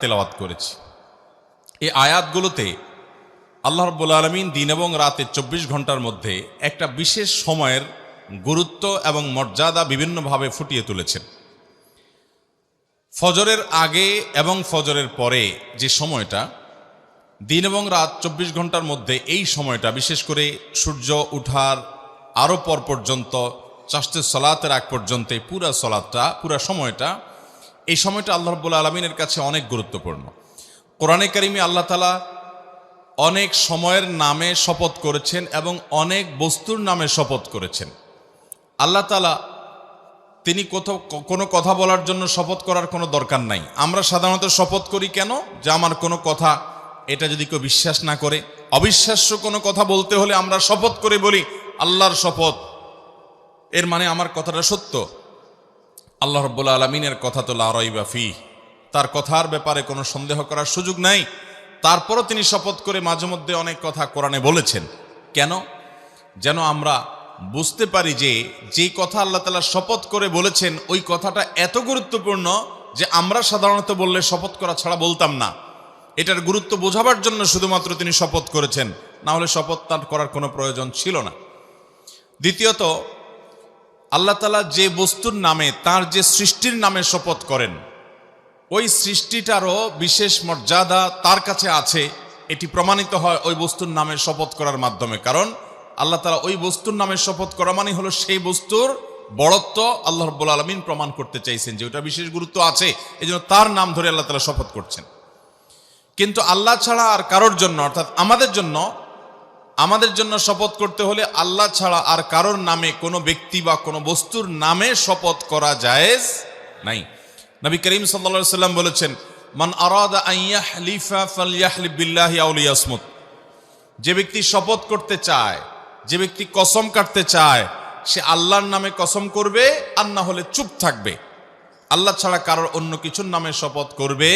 তেলাওয়াত করেছি। এই আয়াতগুলোতে আল্লাহ রব্বুল আলমিন দিন এবং রাতে চব্বিশ ঘণ্টার মধ্যে একটা বিশেষ সময়ের গুরুত্ব এবং মর্যাদা বিভিন্নভাবে ফুটিয়ে তুলেছেন। ফজরের আগে এবং ফজরের পরে যে সময়টা, দিন এবং রাত চব্বিশ ঘণ্টার মধ্যে এই সময়টা, বিশেষ করে সূর্য উঠার আরও পর পর্যন্ত চাষতে সলাতের আগ পর্যন্ত পুরা সলাদটা পুরা সময়টা এই সময়টা আল্লাহ রব্বুল আলমিনের কাছে অনেক গুরুত্বপূর্ণ। কোরআনে কারিমে আল্লাহ তালা অনেক সময়ের নামে শপথ করেছেন এবং অনেক বস্তুর নামে শপথ করেছেন। আল্লাহ তালা তিনি কোথাও কোনো কথা বলার জন্য শপথ করার কোনো দরকার নাই। আমরা সাধারণত শপথ করি কেন? যে আমার কোনো কথা, এটা যদি কেউ বিশ্বাস না করে, অবিশ্বাস্য কোনো কথা বলতে হলে আমরা শপথ করে বলি, আল্লাহর শপথ। এর মানে আমার কথাটা সত্য। আল্লাহ রব্বুল আলমিনের কথা তো লারই বাফি তার কথার ব্যাপারে কোনো সন্দেহ করার সুযোগ নাই। তারপরও তিনি শপথ করে মাঝে মধ্যে অনেক কথা কোরআনে বলেছেন। কেন? যেন আমরা বুঝতে পারি যে, যেই কথা আল্লাহ তালা শপথ করে বলেছেন, ওই কথাটা এত গুরুত্বপূর্ণ যে আমরা সাধারণত বললে শপথ করা ছাড়া বলতাম না। এটার গুরুত্ব বোঝাবার জন্য শুধুমাত্র তিনি শপথ করেছেন। না হলে শপথ তার করার কোনো প্রয়োজন ছিল না। দ্বিতীয়ত আল্লাহ তালা যে বস্তুর নামে, তার যে সৃষ্টির নামে শপথ করেন, ওই সৃষ্টিটারও বিশেষ মর্যাদা তার কাছে আছে। এটি প্রমাণিত হয় ওই বস্তুর নামে শপথ করার মাধ্যমে। কারণ আল্লাহ তালা ওই বস্তুর নামে শপথ করা মানে হলো সেই বস্তুর বড়ত্ব আল্লাহ রব্বুল আলমিন প্রমাণ করতে চাইছেন যে ওটা বিশেষ গুরুত্ব আছে। এই তার নাম ধরে আল্লাহ তালা শপথ করছেন। কিন্তু আল্লাহ ছাড়া আর কারোর জন্য, অর্থাৎ আমাদের জন্য আমাদের জন্য শপথ করতে হলে আল্লাহ ছাড়া আর কারোর নামে কোনো ব্যক্তি বা কোনো বস্তুর নামে শপথ করা জায়েজ নাই। নবী করিম সাল্লা সাল্লাম বলেছেন, মান আরাদা আউলিয়াসমুত যে ব্যক্তি শপথ করতে চায়, যে ব্যক্তি কসম কাটতে চায়, সে আল্লাহর নামে কসম করবে আর না হলে চুপ থাকবে। আল্লাহ ছাড়া কারোর অন্য কিছুর নামে শপথ করবে।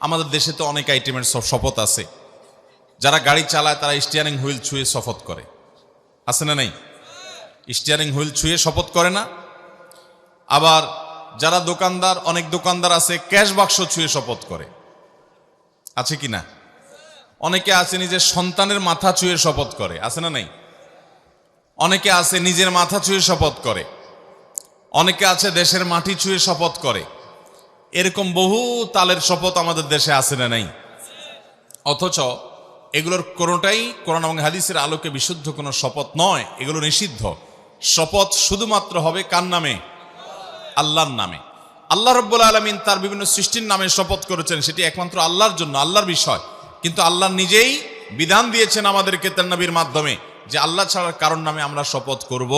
আমাদের দেশে তো অনেক আইটেমের সব শপথ আছে। যারা গাড়ি চালায়, তারা স্টিয়ারিং হুইল ছুঁয়ে শপথ করে। আছে না নাই? স্টিয়ারিং হুইল ছুঁয়ে শপথ করে না। আবার যারা দোকানদার, অনেক দোকানদার আছে ক্যাশ বাক্স ছুঁয়ে শপথ করে। আছে কি না? অনেকে আছে নিজের সন্তানের মাথা ছুঁয়ে শপথ করে। আছে না নাই? অনেকে আছে নিজের মাথা ছুঁয়ে শপথ করে। অনেকে আছে দেশের মাটি ছুঁয়ে শপথ করে। এরকম বহু তালের শপথ আমাদের দেশে আছে না নাই? অথচ এগুলোর কোনোটাই কোরআন এবং হাদিসের আলোকে বিশুদ্ধ কোনো শপথ নয়। এগুলো নিষিদ্ধ। শপথ শুধুমাত্র হবে কার নামে? আল্লাহর নামে। আল্লাহ রব্বুল আলমিন তার বিভিন্ন সৃষ্টির নামে শপথ করেছেন। সেটি একমাত্র আল্লাহর জন্য, আল্লাহর বিষয়। কিন্তু আল্লাহ নিজেই বিধান দিয়েছেন আমাদেরকে তার নবীর মাধ্যমে যে আল্লাহ ছাড়ার কারণ নামে আমরা শপথ করব।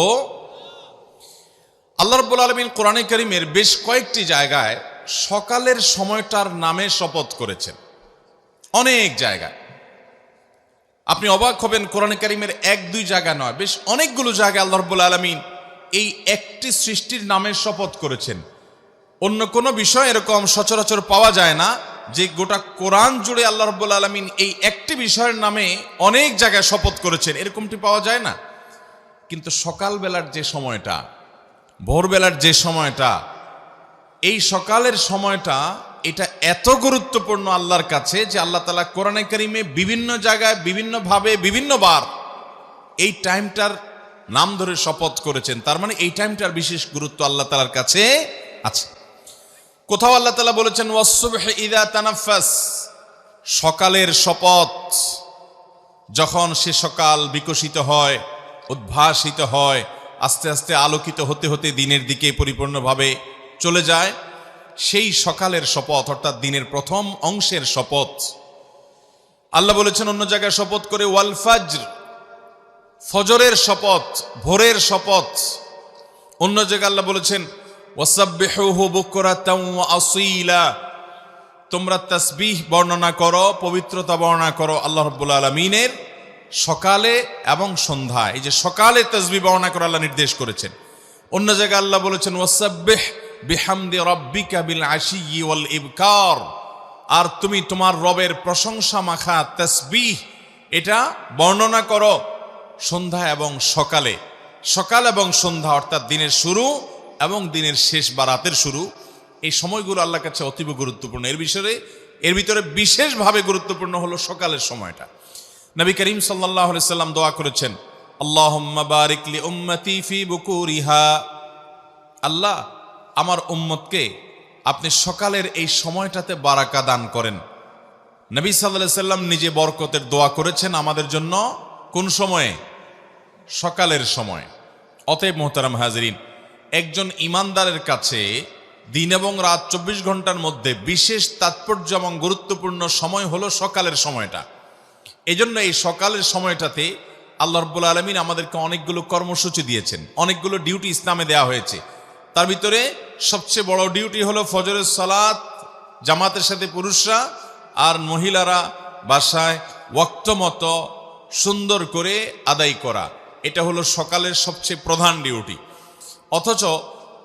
আল্লাহ রব্বুল আলমিন কোরআনে করিমের বেশ কয়েকটি জায়গায় সকালের সময়টার নামে শপথ করেছেন। অনেক জায়গায়। আপনি অবাক হবেন, কোরআন কারিমের এক, দুই জায়গা নয়, বেশ অনেকগুলো জায়গায় আল্লাহ রব্বুল আলমিন এই একটি সৃষ্টির নামে শপথ করেছেন। অন্য কোনো বিষয় এরকম সচরাচর পাওয়া যায় না যে গোটা কোরআন জুড়ে আল্লাহ রব্বুল আলমিন এই একটি বিষয়ের নামে অনেক জায়গায় শপথ করেছেন। এরকমটি পাওয়া যায় না। কিন্তু সকালবেলার যে সময়টা, ভোরবেলার যে সময়টা, এই সকালের সময়টা এটা এত গুরুত্বপূর্ণ আল্লাহর কাছে যে আল্লাহ তালা কোরআনে করিমে বিভিন্ন জায়গায় বিভিন্নভাবে বিভিন্নবার এই টাইমটার নাম ধরে শপথ করেছেন। তার মানে এই টাইমটার বিশেষ গুরুত্ব আল্লাহ তালার কাছে আছে। কোথাও আল্লাহ তালা বলেছেন ওয়াসুবহ ইদা তানাফাস সকালের শপথ যখন সে সকাল বিকশিত হয়, উদ্ভাসিত হয়, আস্তে আস্তে আলোকিত হতে হতে দিনের দিকে পরিপূর্ণভাবে চলে যায়। সেই সকালের শপথ, অর্থাৎ দিনের প্রথম অংশের শপথ। আল্লাহ বলেছেন, অন্য জায়গায় শপথ করে ওয়াল ফাজর, ফজরের শপথ, ভোরের শপথ। অন্য জায়গায় আল্লাহ বলেছেন তোমরা তসবিহ বর্ণনা করো, পবিত্রতা বর্ণনা করো আল্লাহ রাব্বুল আলামিনের সকালে এবং সন্ধ্যায়। এই যে সকালে তসবি বর্ণনা করা আল্লাহ নির্দেশ করেছেন। অন্য জায়গায় আল্লাহ বলেছেন, ওয়াসাব্বিহ বিহামদি রাব্বিকা বিল আশিয়্যি ওয়াল ইবকার। আর তুমি তোমার রবের প্রশংসা মাখা তাসবিহ, এটা বর্ণনা করো সন্ধ্যা এবং সকালে। সকাল এবং সন্ধ্যা অর্থাৎ দিনের শুরু এবং দিনের শেষ বা রাতের শুরু। এই সময়গুলো আল্লাহর কাছে অতীব গুরুত্বপূর্ণ। এর বিষয়ে, এর ভিতরে বিশেষভাবে গুরুত্বপূর্ণ হলো সকালের সময়টা। নবী করিম সাল্লাহ সাল্লাম দোয়া করেছেন আল্লাহ বারিকলি উম্মতি ফি বুকুরিহা। আল্লাহ আমার উম্মতকে আপনি সকালের এই সময়টাতে বারাকা দান করেন। নবী সাল্লাহ সাল্লাম নিজে বরকতের দোয়া করেছেন আমাদের জন্য। কোন সময়ে? সকালের সময়। অতএব মোহতারাম হাজরিন, একজন ইমানদারের কাছে দিন এবং রাত চব্বিশ ঘণ্টার মধ্যে বিশেষ তাৎপর্য এবং গুরুত্বপূর্ণ সময় হলো সকালের সময়টা। এজন্য এই সকালের সময়টাতে আল্লাহ রব্বুল আলমিন আমাদেরকে অনেকগুলো কর্মসূচি দিয়েছেন, অনেকগুলো ডিউটি ইসলামে দেওয়া হয়েছে। তার ভিতরে সবচেয়ে বড় ডিউটি হলো ফজরের সালাত, জামাতের সাথে পুরুষরা আর মহিলারা বাসায় ওয়াক্ত মতো সুন্দর করে আদায় করা। এটা হলো সকালের সবচেয়ে প্রধান ডিউটি অথচ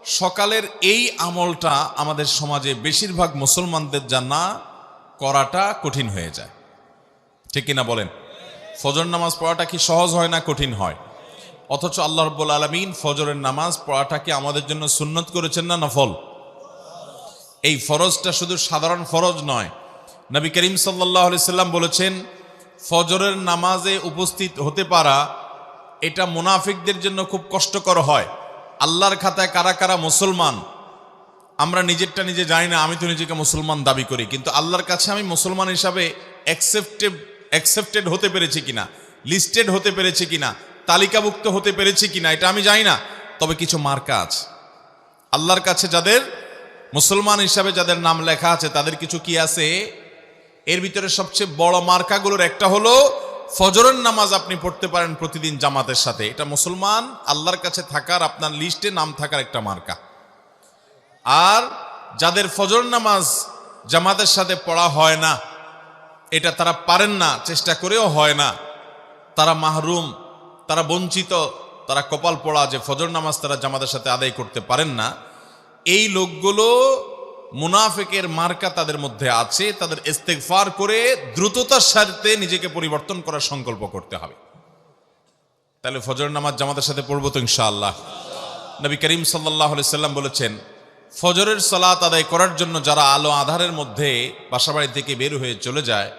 সকালের এই আমলটা আমাদের সমাজে বেশিরভাগ মুসলমানদের জানা করাটা কঠিন হয়ে যায়। ঠিক কিনা বলেন? ফজর নামাজ পড়াটা কি সহজ হয় না কঠিন হয়? অথচ আল্লাহ রব্বুল আলমিন ফজরের নামাজ পড়াটাকে আমাদের জন্য সুন্নত করেছেন না নফল? এই ফরজটা শুধু সাধারণ ফরজ নয়। নবী করিম সাল্লাহ সাল্লাম বলেছেন, ফজরের নামাজে উপস্থিত হতে পারা, এটা মুনাফিকদের জন্য খুব কষ্টকর হয়। আল্লাহর খাতায় কারা কারা মুসলমান? আমরা নিজেরটা নিজে জানি না, আমি তো নিজেকে মুসলমান দাবি করি, কিন্তু আল্লাহর কাছে আমি মুসলমান হিসাবে অ্যাকসেপ্টেড অ্যাকসেপ্টেড হতে পেরেছি কিনা? লিস্টেড হতে পেরেছি কিনা? তালিকাভুক্ত হতে পেরেছি কিনা, এটা আমি জানি না, তবে কিছু মার্কা আছে। আল্লাহর কাছে যাদের, মুসলমান হিসাবে যাদের নাম লেখা আছে, তাদের কিছু কি আছে? এর ভিতরে সবচেয়ে বড় মার্কাগুলোর একটা হলো, ফজরের নামাজ আপনি পড়তে পারেন প্রতিদিন জামাতের সাথে। এটা মুসলমান, আল্লাহর কাছে থাকার আপনার লিস্টে নাম থাকার একটা মার্কা। আর যাদের ফজর নামাজ জামাতের সাথে পড়া হয় না, এটা তারা পারেন না, চেষ্টা করেও হয় না, তারা মাহরুম তারা বঞ্চিত, তারা কপাল পড়া যে ফজর নামাজ তারা জামাতের সাথে আদায় করতে পারেন না। এই লোকগুলো মুনাফেকের মার্কা তাদের মধ্যে আছে, তাদের ইস্তেগফার করে দ্রুততার সাথে নিজেকে পরিবর্তন করার সংকল্প করতে হবে। তাহলে ফজর নামাজ জামাতের সাথে পড়ব তো ইনশাআল্লাহ। নবী করিম সাল্লাহ সাল্লাম বলেছেন, ফজরের সালাত আদায় করার জন্য যারা আলো আধারের মধ্যে বাসাবাড়ি থেকে বের হয়ে চলে যায়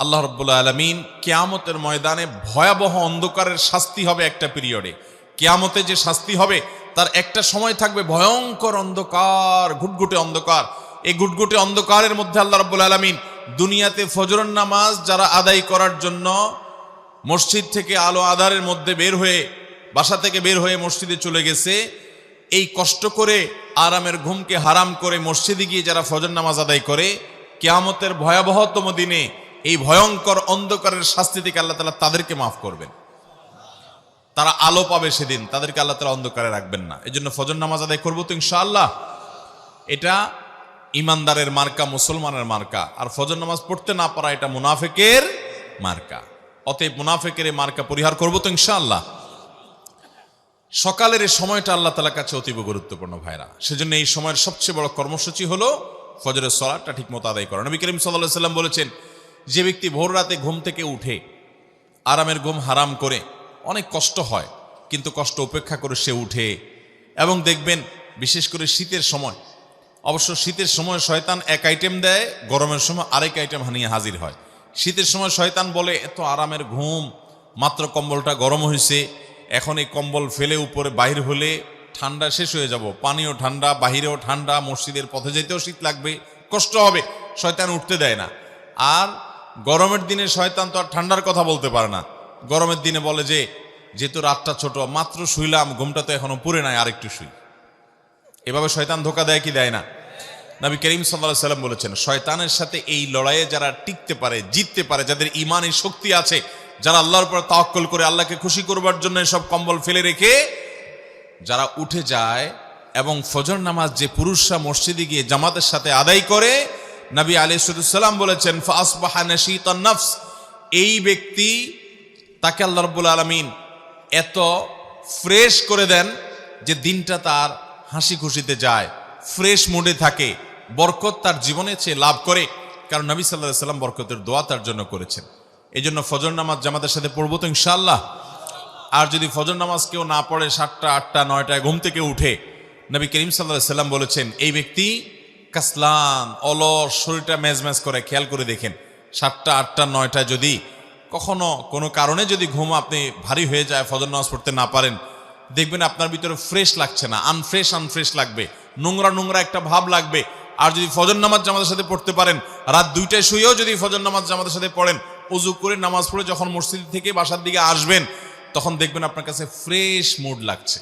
আল্লাহ রব্বুল্লা আলমিন কেয়ামতের ময়দানে ভয়াবহ অন্ধকারের শাস্তি হবে একটা পিরিয়ডে। কেয়ামতে যে শাস্তি হবে, তার একটা সময় থাকবে ভয়ঙ্কর অন্ধকার, ঘুটঘুটে অন্ধকার। এই ঘুটঘুটে অন্ধকারের মধ্যে আল্লাহ রব্বুল আলমিন দুনিয়াতে ফজরন নামাজ যারা আদায় করার জন্য মসজিদ থেকে আলো আধারের মধ্যে বের হয়ে, বাসা থেকে বের হয়ে মসজিদে চলে গেছে, এই কষ্ট করে, আরামের ঘুমকে হারাম করে মসজিদে গিয়ে যারা ফজর নামাজ আদায় করে, কেয়ামতের ভয়াবহতম দিনে এই ভয়ঙ্কর অন্ধকারের শাস্তি থেকে আল্লাহ তালা তাদেরকে মাফ করবেন। তারা আলো পাবে সেদিন, তাদেরকে আল্লাহ তালা অন্ধকারে রাখবেন না। এই জন্য ফজর নামাজ আদায় করব তো ইনশাআল্লাহ। এটা ইমানদারের মার্কা, মুসলমানের মার্কা। আর ফজর নামাজ পড়তে না পারা এটা মুনাফেকের মার্কা। অতএব মুনাফেকের এই মার্কা পরিহার করব তো ইনশাআল্লাহ। সকালের এই সময়টা আল্লাহ তালার কাছে অতীব গুরুত্বপূর্ণ ভাইরা। সেজন্য এই সময়ের সবচেয়ে বড় কর্মসূচি হলো ফজরের সলাটটা ঠিক মতো আদায় করা। নবী করিম সাল্লাহ সাল্লাম বলেছেন যে ব্যক্তি ভোর রাতে ঘুম থেকে উঠে আরামের ঘুম হারাম করে, অনেক কষ্ট হয়, কিন্তু কষ্ট উপেক্ষা করে সে উঠে এবং দেখবেন বিশেষ করে শীতের সময়, অবশ্য শীতের সময় শয়তান এক আইটেম দেয়, গরমের সময় আরেক আইটেম হানিয়ে হাজির হয়। শীতের সময় শয়তান বলে, এত আরামের ঘুম, মাত্র কম্বলটা গরম হয়েছে এখন এই কম্বল ফেলে উপরে বাহির হলে ঠান্ডা শেষ হয়ে যাব, পানিও ঠান্ডা, বাহিরেও ঠান্ডা, মসজিদের পথে যেতেও শীত লাগবে, কষ্ট হবে। শয়তান উঠতে দেয় না। আর গরমের দিনে শয়তান তো আর ঠান্ডার কথা বলতে পারে না। গরমের দিনে বলে যে, যেহেতু রাতটা ছোট, মাত্র শুইলাম, ঘুমটা তো এখনও পুরে নাই, আরেকটু শুই। এভাবে শয়তান ধোকা দেয় কি দেয় না? নবী করিম সাল্লাহ সাল্লাম বলেছেন, শয়তানের সাথে এই লড়াইয়ে যারা টিকতে পারে, জিততে পারে, যাদের ইমানের শক্তি আছে, যারা আল্লাহর উপর তাওয়াক্কল করে আল্লাহকে খুশি করবার জন্য সব কম্বল ফেলে রেখে, যারা উঠে যায় এবং ফজর নামাজ যে পুরুষরা মসজিদে গিয়ে জামাতের সাথে আদায় করে নবী আলিসাল্লাম বলেছেন নফস। এই ব্যক্তি তাকে আল্লাহ রব্বুল আলমিন এত ফ্রেশ করে দেন যে দিনটা তার হাসি খুশিতে যায়, ফ্রেশ মুডে থাকে, বরকত তার জীবনে চেয়ে লাভ করে, কারণ নবী সাল্লাহ সাল্লাম বরকতের দোয়া তার জন্য করেছেন। এই জন্য ফজর নামাজ জামাতের সাথে পড়ব তো ইনশাল্লাহ আর যদি ফজর নামাজ কেউ না পড়ে সাতটা, আটটা, নয়টায় ঘুম থেকে উঠে, নবী করিম সাল্লাহ সাল্লাম বলেছেন, এই ব্যক্তি কাসলান অলস, শরীরটা ম্যাজ ম্যাজ করে, খেয়াল করে দেখেন, সাতটা, আটটা, নয়টা যদি কখনো কোনো কারণে যদি ঘুম আপনি ভারী হয়ে যায়, ফজর নামাজ পড়তে না পারেন, দেখবেন আপনার ভিতরে ফ্রেশ লাগছে না আনফ্রেশ আনফ্রেশ লাগবে, নোংরা নোংরা একটা ভাব লাগবে। আর যদি ফজর নামাজ জামাতের সাথে পড়তে পারেন, রাত দুইটায় শুয়েও যদি ফজর নামাজ জামাতের সাথে পড়েন, উজু করে নামাজ পড়ে যখন মসজিদ থেকে বাসার দিকে আসবেন, তখন দেখবেন আপনার কাছে ফ্রেশ মুড লাগছে।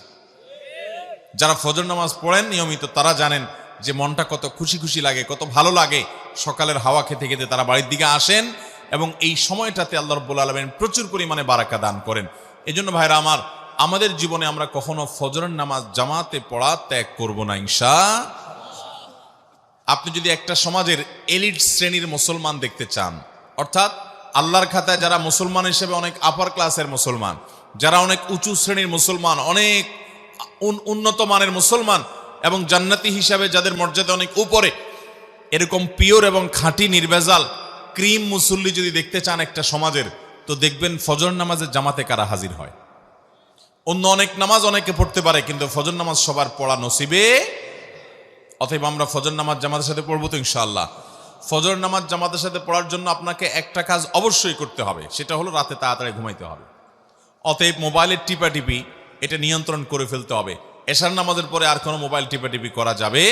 যারা ফজর নামাজ পড়েন, নিয়মিত তারা জানেন যে মনটা কত খুশি খুশি লাগে, কত ভালো লাগে, সকালের হাওয়া খেতে খেতে তারা বাড়ির দিকে আসেন এবং এই সময়টাতে আল্লাহ রব্বুল আলমেন প্রচুর পরিমাণে বারাকা দান করেন। এই জন্য ভাইরা আমার, আমাদের জীবনে আমরা কখনো ফজরের নামাজ জামাতে পড়া ত্যাগ করব না ইনশা আপনি যদি একটা সমাজের এলিট শ্রেণির মুসলমান দেখতে চান, অর্থাৎ আল্লাহর খাতায় যারা মুসলমান হিসেবে অনেক আপার ক্লাসের মুসলমান, যারা অনেক উঁচু শ্রেণির মুসলমান, অনেক উন- উন্নত মানের মুসলমান এবং জান্নাতি হিসাবে যাদের মর্যাদা অনেক উপরে, এরকম পিওর এবং খাঁটি নির্ভেজাল, ক্রিম মুসল্লি যদি দেখতে চান একটা সমাজের, তো দেখবেন ফজর নামাজের জামাতে কারা হাজির হয়। অন্য অনেক নামাজ অনেকে পড়তে পারে, কিন্তু ফজর নামাজ সবার পড়া নসিবে। অতএব আমরা ফজর নামাজ জামাতের সাথে পড়ব তো ইনশাআল্লাহ। ফজর নামাজ জামাতের সাথে পড়ার জন্য আপনাকে একটা কাজ অবশ্যই করতে হবে, সেটা হলো রাতে তাড়াতাড়ি ঘুমাইতে হবে। অতএব মোবাইলের টিপাটিপি এটা নিয়ন্ত্রণ করে ফেলতে হবে। এশার নামাজের পরে আর কোনো মোবাইল টিপাটিপি করা যাবে?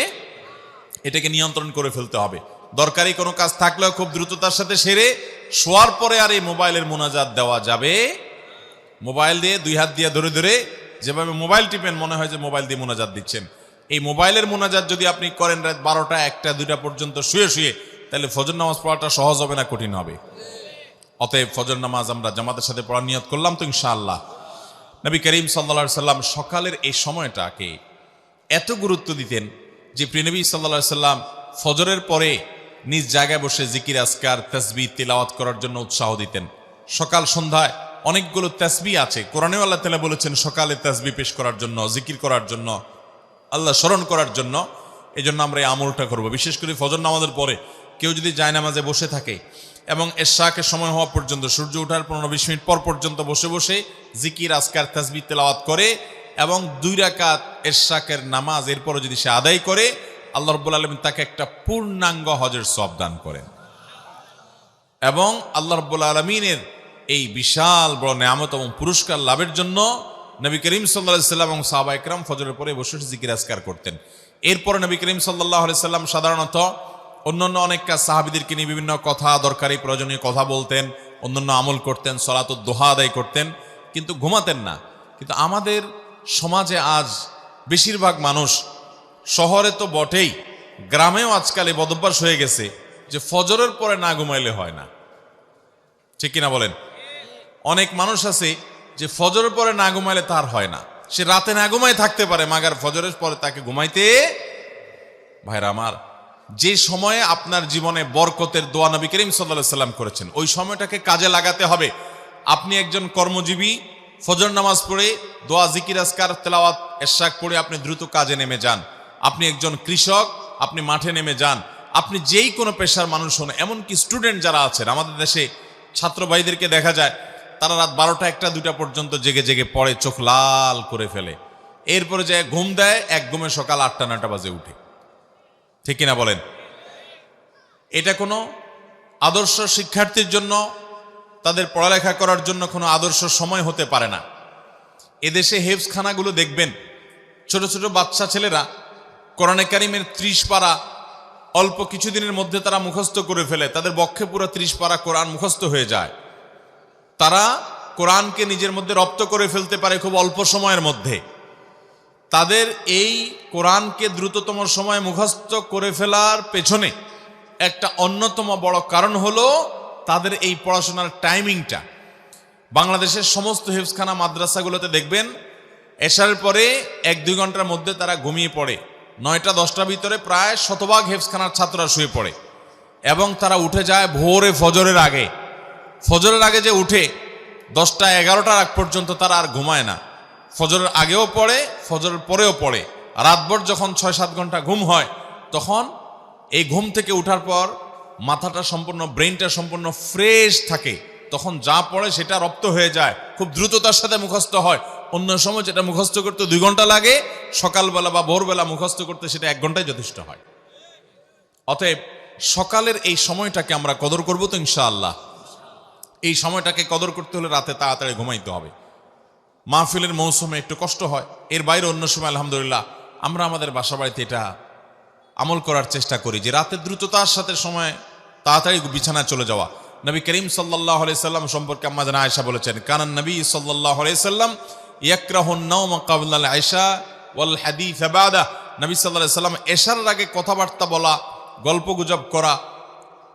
এটাকে নিয়ন্ত্রণ করে ফেলতে হবে। দরকারি কোনো কাজ থাকলেও খুব দ্রুততার সাথে সেরে শোয়ার পরে আর এই মোবাইলের মোনাজাত দেওয়া যাবে। মোবাইল দিয়ে দুই হাত দিয়ে ধরে ধরে যেভাবে মোবাইল টিপেন, মনে হয় যে মোবাইল দিয়ে মোনাজাত দিচ্ছেন। এই মোবাইলের মোনাজাত যদি আপনি করেন রাত বারোটা, একটা, দুইটা পর্যন্ত শুয়ে শুয়ে, তাহলে ফজর নামাজ পড়াটা সহজ হবে না, কঠিন হবে। অতএব ফজর নামাজ আমরা জামাতের সাথে পড়ার নিয়ত করলাম তো ইনশাআল্লাহ। নবী করিম সাল্লা সাল্লাম সকালের এই সময়টাকে এত গুরুত্ব দিতেন যে প্রিনবী সাল্লা সাল্লাম ফজরের পরে নিজ জায়গায় বসে জিকির আসকার তসবি তিলাওয়াত করার জন্য উৎসাহ দিতেন। সকাল সন্ধ্যায় অনেকগুলো তসবি আছে। কোরআনেও আল্লাহ তালা বলেছেন, সকালে তসবি পেশ করার জন্য, জিকির করার জন্য, আল্লাহ স্মরণ করার জন্য। এই জন্য আমরা এই আমলটা করব। বিশেষ করে ফজর নামাজের পরে কেউ যদি জায়নামাজে বসে থাকে এবং এশাকের সময় হওয়া পর্যন্ত সূর্য ওঠার পনেরো বিশ মিনিট পর পর্যন্ত বসে বসে জিকির আসকার তাসবি তেলাওয়াত করে এবং দুই রাকাত এশাকের নামাজ এরপরও যদি সে আদায় করে, আল্লাহ রব্বুল আলমিন তাকে একটা পূর্ণাঙ্গ হজের সব দান করেন। এবং আল্লাহ রব্বুল আলমিনের এই বিশাল বড় নেয়ামত এবং পুরস্কার লাভের জন্য নবী করিম সাল্লাহ সাল্লাম এবং সাহবা একরাম ফজরের পরে বসে জিকির আসকার করতেন। এরপরে নবী করিম সাল্লাহ সাল্লাম সাধারণত অন্যান্য অনেক কাজ সাহাবিদেরকে নিয়ে বিভিন্ন কথা, দরকারি, প্রয়োজনীয় কথা বলতেন, অন্যান্য আমল করতেন সলাত দোহা আদায় করতেন, কিন্তু ঘুমাতেন না। কিন্তু আমাদের সমাজে আজ বেশিরভাগ মানুষ শহরে তো বটেই, গ্রামেও আজকাল এই বদভ্যাস হয়ে গেছে যে ফজরের পরে না ঘুমাইলে হয় না। ঠিক কিনা বলেন? অনেক মানুষ আছে যে ফজরের পরে না ঘুমাইলে তার হয় না। সে রাতে না ঘুমাই থাকতে পারে, মাগার ফজরের পরে তাকে ঘুমাইতে ভাইরা আমার যে সময়ে আপনার জীবনে বরকতের দোয়া নবী করিম সাল্লাহ সাল্লাম করেছেন, ওই সময়টাকে কাজে লাগাতে হবে। আপনি একজন কর্মজীবী, ফজর নামাজ পড়ে দোয়া, জিকির আসকার তেলাওয়াত এশাক পড়ে আপনি দ্রুত কাজে নেমে যান। আপনি একজন কৃষক, আপনি মাঠে নেমে যান। আপনি যেই কোনো পেশার মানুষ হন, এমনকি স্টুডেন্ট যারা আছেন, আমাদের দেশে ছাত্র ভাইদেরকে দেখা যায়, তারা রাত বারোটা একটা দুটা পর্যন্ত জেগে জেগে পড়ে, চোখ লাল করে ফেলে। এরপরে যে ঘুম দেয়, এক ঘুমে সকাল আটটা নটা বাজে উঠে। ঠিক কিনা বলেন? এটা কোনো আদর্শ শিক্ষার্থীর জন্য, তাদের পড়ালেখা করার জন্য কোনো আদর্শ সময় হতে পারে না। এদেশে হেফসখানাগুলো দেখবেন, ছোট ছোট বাচ্চা ছেলেরা কোরআনে কারিমের ত্রিশ পারা অল্প কিছুদিনের মধ্যে তারা মুখস্থ করে ফেলে, তাদের বক্ষে পুরো ত্রিশ পারা কোরআন মুখস্থ হয়ে যায়। তারা কোরআনকে নিজের মধ্যে রপ্ত করে ফেলতে পারে খুব অল্প সময়ের মধ্যে। তাদের এই কোরআনকে দ্রুততম সময়ে মুখস্থ করে ফেলার পেছনে একটা অন্যতম বড় কারণ হলো তাদের এই পড়াশোনার টাইমিংটা। বাংলাদেশের সমস্ত হেফসখানা মাদ্রাসাগুলোতে দেখবেন এশারের পরে এক দুই ঘণ্টার মধ্যে তারা ঘুমিয়ে পড়ে। নয়টা দশটার ভিতরে প্রায় শতভাগ হেফসখানার ছাত্ররা শুয়ে পড়ে। এবং তারা উঠে যায় ভোরে ফজরের আগে। ফজরের আগে যে উঠে, দশটা, এগারোটার আগ পর্যন্ত তারা আর ঘুমায় না। ফজরের আগেও পড়ে, ফজরের পরেও পড়ে। রাতভর যখন ছয় সাত ঘণ্টা ঘুম হয়, তখন এই ঘুম থেকে উঠার পর মাথাটা সম্পূর্ণ ব্রেনটা সম্পূর্ণ ফ্রেশ থাকে। তখন যা পড়ে সেটা রপ্ত হয়ে যায়। খুব দ্রুততার সাথে মুখস্থ হয়। অন্য সময় যেটা মুখস্থ করতে দুই ঘণ্টা লাগে, সকালবেলা বা ভোরবেলা মুখস্থ করতে সেটা এক ঘন্টায় যথেষ্ট হয়। অতএব সকালের এই সময়টাকে আমরা কদর করব তো ইনশাআল্লাহ। এই সময়টাকে কদর করতে হলে রাতে তাড়াতাড়ি ঘুমাইতে হবে। মাহফিলের মৌসুমে একটু কষ্ট হয়, এর বাইরে অন্য সময় আলহামদুলিল্লাহ আমরা আমাদের বাসা বাড়িতে এটা আমল করার চেষ্টা করি যে রাতে দ্রুততার সাথে সময় তাড়াতাড়ি বিছানায় চলে যাওয়া। নবী করিম সাল্লাহ সাল্লাম সম্পর্কে আমাদের আয়সা বলেছেন কারণ নবী সাল্লাহ সাল্লাম ইয়াকরাহুন নওম কাবলাল আয়সা ওয়াল হাদিস বাদা। নবী কথাবার্তা বলা, গল্প গুজব করা,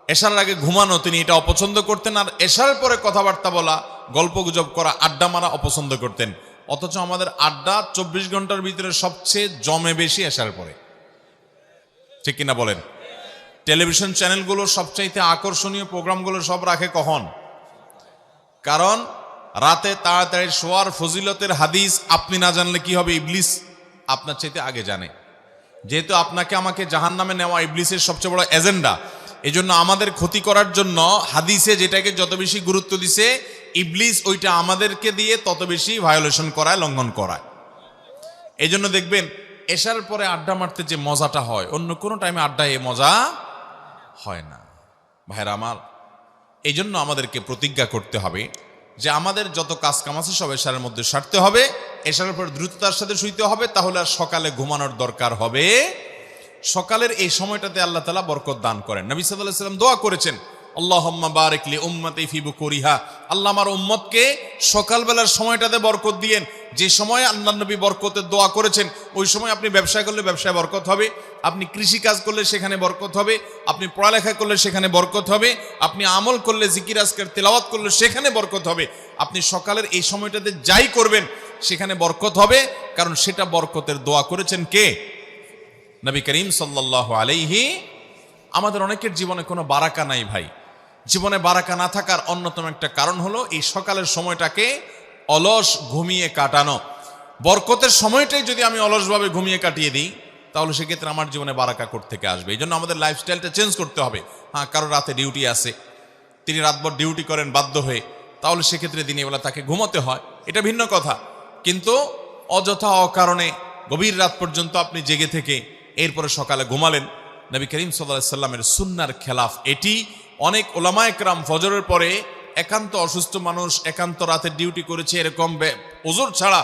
এশার ঘুমানো তিনি এটা অপছন্দ করতেন আর এশার পরে কথাবার্তা বলা গল্প গুজব করা, আড্ডা মারা অপছন্দ করতেন। অথচ আমাদের আড্ডা চব্বিশ ঘণ্টার ভিতরে সবচেয়ে জমে বেশি আসার পরে। ঠিক কিনা বলেন? টেলিভিশন চ্যানেলগুলো সবচাইতে আকর্ষণীয় প্রোগ্রামগুলো সব রাখে কখন? কারণ রাতে তাড়াতাড়ি শোয়ার ফজিলতের হাদিস আপনি না জানলে কি হবে ইবলিস? আপনার চাইতে আগে জানে। যেহেতু আপনাকে আমাকে জাহান নামে নেওয়া ইবলিসের সবচেয়ে বড় এজেন্ডা, এজন্য আমাদের ক্ষতি করার জন্য হাদিসে যেটাকে যত বেশি গুরুত্ব দিছে ইবলিস ওইটা আমাদেরকে দিয়ে তত বেশি ভায়োলেশন করায়, লঙ্ঘন করায়। এই জন্য দেখবেন এসার পরে আড্ডা মারতে যে মজাটা হয়, অন্য কোনো টাইমে আড্ডায় এ মজা হয় না। ভাইরা আমার এই জন্য আমাদেরকে প্রতিজ্ঞা করতে হবে যে আমাদের যত কাজ কাম আছে সব এশারের মধ্যে সারতে হবে, এশারের পর দ্রুততার সাথে শুইতে হবে, তাহলে আর সকালে ঘুমানোর দরকার হবে। সকালের এই সময়টাতে আল্লাহ তালা বরকত দান করেন। নবী সাল্লাহ সাল্লাম দোয়া করেছেন আল্লাহম্মা বারেকলি উম্মতে ফিবু করিহা আল্লাহ আমার উম্মতকে সকালবেলার সময়টাতে বরকত দিয়েন। যে সময় বরকতের দোয়া করেছেন, ওই সময় আপনি ব্যবসা করলে ব্যবসায় বরকত হবে। আপনি কৃষি কাজ করলে সেখানে বরকত হবে। আপনি পড়ালেখা করলে সেখানে বরকত হবে। আপনি আমল করলে জিকির, আজকের তেলাওয়াত করলে সেখানে বরকত হবে। আপনি সকালের এই সময়টাতে যাই করবেন, সেখানে বরকত হবে। কারণ সেটা বরকতের দোয়া করেছেন কে? নবী করিম সাল্লাহ আলাইহি। আমাদের অনেকের জীবনে কোনো বারাকা নাই ভাই। জীবনে বারাকা না থাকার অন্যতম একটা কারণ হলো এই সকালের সময়টাকে অলস ঘুমিয়ে কাটানো। বরকতের সময়টাই যদি আমি অলসভাবে ঘুমিয়ে কাটিয়ে দিই, তাহলে সেক্ষেত্রে আমার জীবনে বারাকা থেকে আসবে। এই জন্য আমাদের লাইফস্টাইলটা চেঞ্জ করতে হবে। হ্যাঁ কারও রাতে ডিউটি আছে, তিনি রাতভর ডিউটি করেন বাধ্য হয়ে, তাহলে সেক্ষেত্রে দিনের বেলা তাকে ঘুমাতে হয়। এটা ভিন্ন কথা। কিন্তু অযথা অকারণে গভীর রাত পর্যন্ত আপনি জেগে থেকে এরপরে সকালে ঘুমালেন। নবী করিম সাল্লাহ সাল্লামের সুন্নার খেলাফ এটি অনেক ওলামায়করাম ফজরের পরে একান্ত অসুস্থ মানুষ একান্ত রাতের ডিউটি করেছে, এরকম ওজোর ছাড়া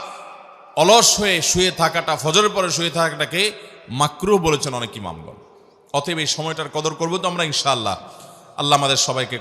অলস হয়ে শুয়ে থাকাটা, ফজরের পরে শুয়ে থাকাটাকে মাকরুহ বলেছেন অনেক ইমামগণ। অতএব এই সময়টার কদর করব তো আমরা ইনশাআল্লাহ। আল্লাহ আমাদের সবাইকে